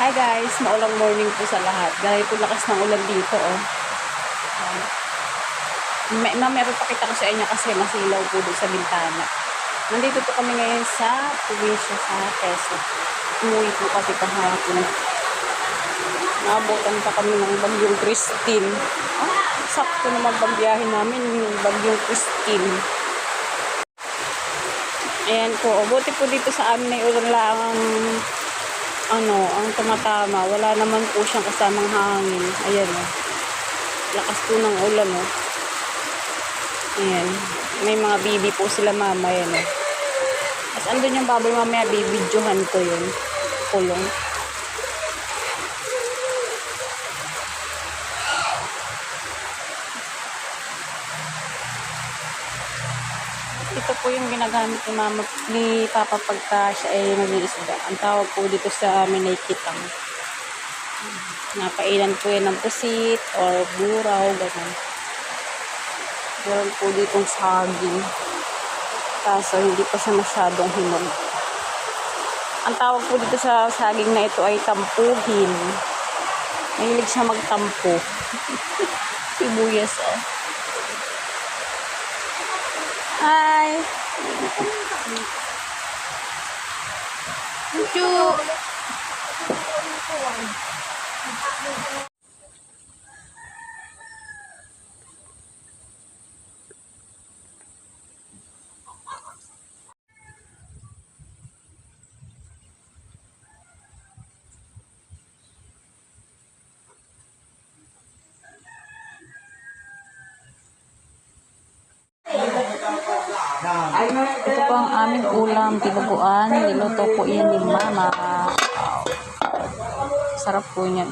Hi guys, maulang morning po sa lahat. Dahil po lakas ng ulan dito, oh. May, mamaya papakita ko sa inyo kasi masilaw po doon sa bintana. Nandito po kami ngayon sa probinsya sa Quezon. Umuwi po kasi kahapon. Naabutan pa kami ng bagyong Christine. Ah, sakto naman pagbiyahe namin yung bagyong Christine. Ayan po. Buti po dito sa amin ay ulan lang ang ano, ang tumatama. Wala naman po siyang kasamang hangin. Ayan o. Lakas po ng ulan o. Ayan. May mga bibi po sila mama. Ayan o. Tapos andun yung baboy mamaya, bibidyohan ko yun. Kulong. Ito yung ginagamit ni mama, ni papa pagka siya ay nag-iisda. Ang tawag po dito sa amin ay kitang. Napailan po yan ng pusit or buraw, ganun. Meron po ditong saging. Kaso hindi pa siya masyadong hinog. Ang tawag po dito sa saging na ito ay tampuhin. Mahilig siya magtampo. Sibuyas, oh. Hi! Thank you! Ito po ang aming ulam, tinuguan. Niluto po yan ni Mama. Sarap po niyan.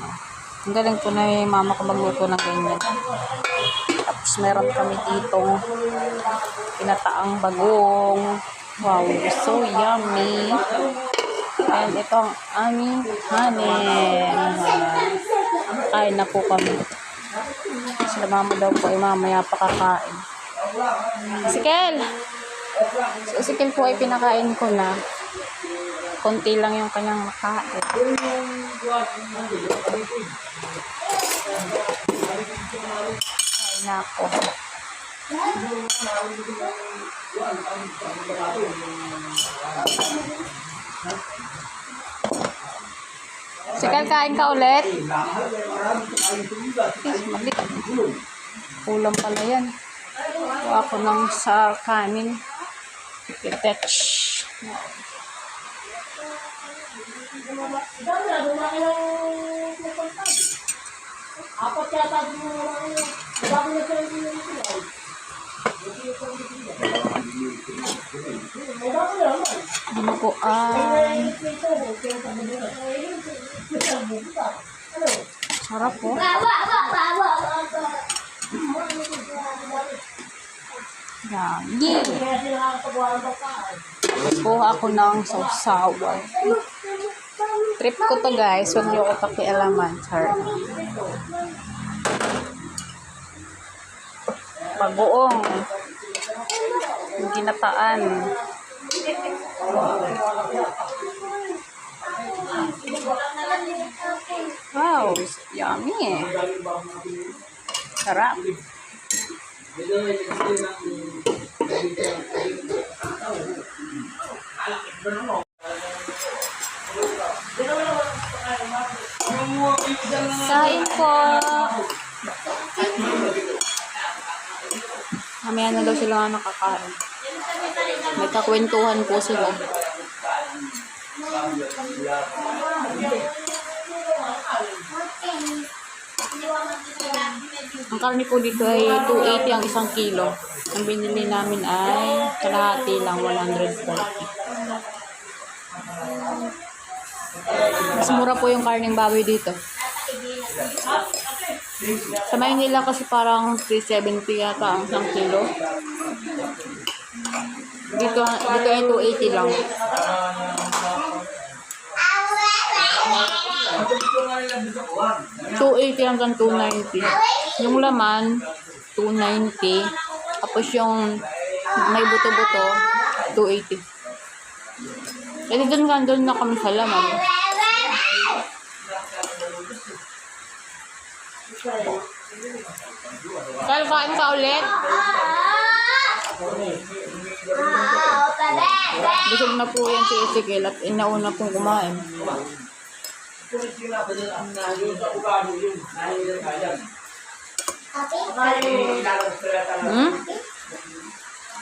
Ang galing po na yung mama ko magluto ng ganyan. Tapos meron kami ditong pinataang bagong. Wow, so yummy. And ito ang aming hanin. Kain na po kami. Sila mama daw po ay mamaya pa kakain. Si Kel! So, si Kel po ay pinakain ko na. Konti lang yung kanyang makain. Kain na ako. Si kain ka ulit? Kulang pala yan. Kuha ko ng sa kanin. Pitech. Apat yata yung bago na sila yung sila. Dinuguan. Sarap po. Bawa, bawa, bawa, bawa. Yummy. Kuha ako ng sausawan. Trip ko to guys. Huwag niyo ako pakialaman. Char. Bagoong. Yung ginataan. Wow. Yummy. Sarap. Kain po. Mamaya na daw sila nakakain. May kakwentuhan po sila. Ang karne po dito ay 280 ang isang kilo. Ang binili namin ay kalahati lang 140. Mas mura po yung karning baboy dito. Sa Maynila kasi parang 370 yata ang isang kilo. Dito, dito ay 280 lang. Two eighty hanggang 290. Yung laman, 290. Tapos yung may buto-buto, 280. Kasi doon nga, doon na kami sa laman. Kaya kain ka ulit. Busog na po yan si Ezekiel at inauna pong kumain. Hmm?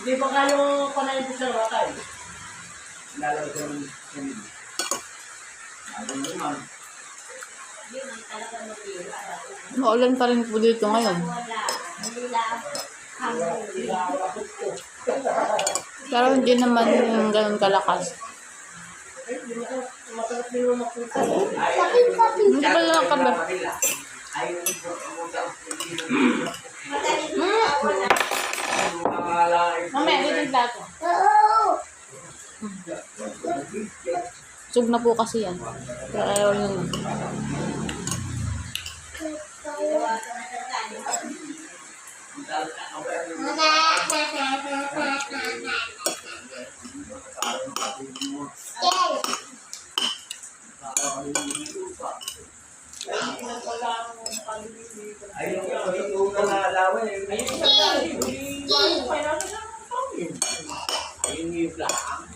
Hindi pa kayo panay sa ratay. Maulan pa rin po dito ngayon. Pero hindi naman yung ganun kalakas. Hindi pa lang kabe. Mamaya, Sug na po kasi yan. Kaya ayaw yun. Hmm? Kain ka? Mami? Ano sasabihin? Marami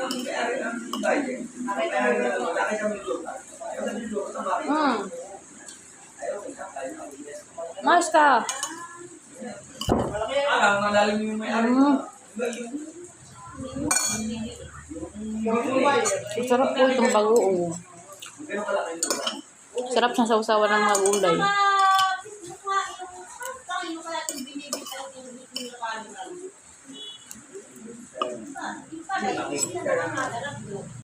Hmm. Masarap po itong bagoong. Sarap siyang sausawan ng mga gulay.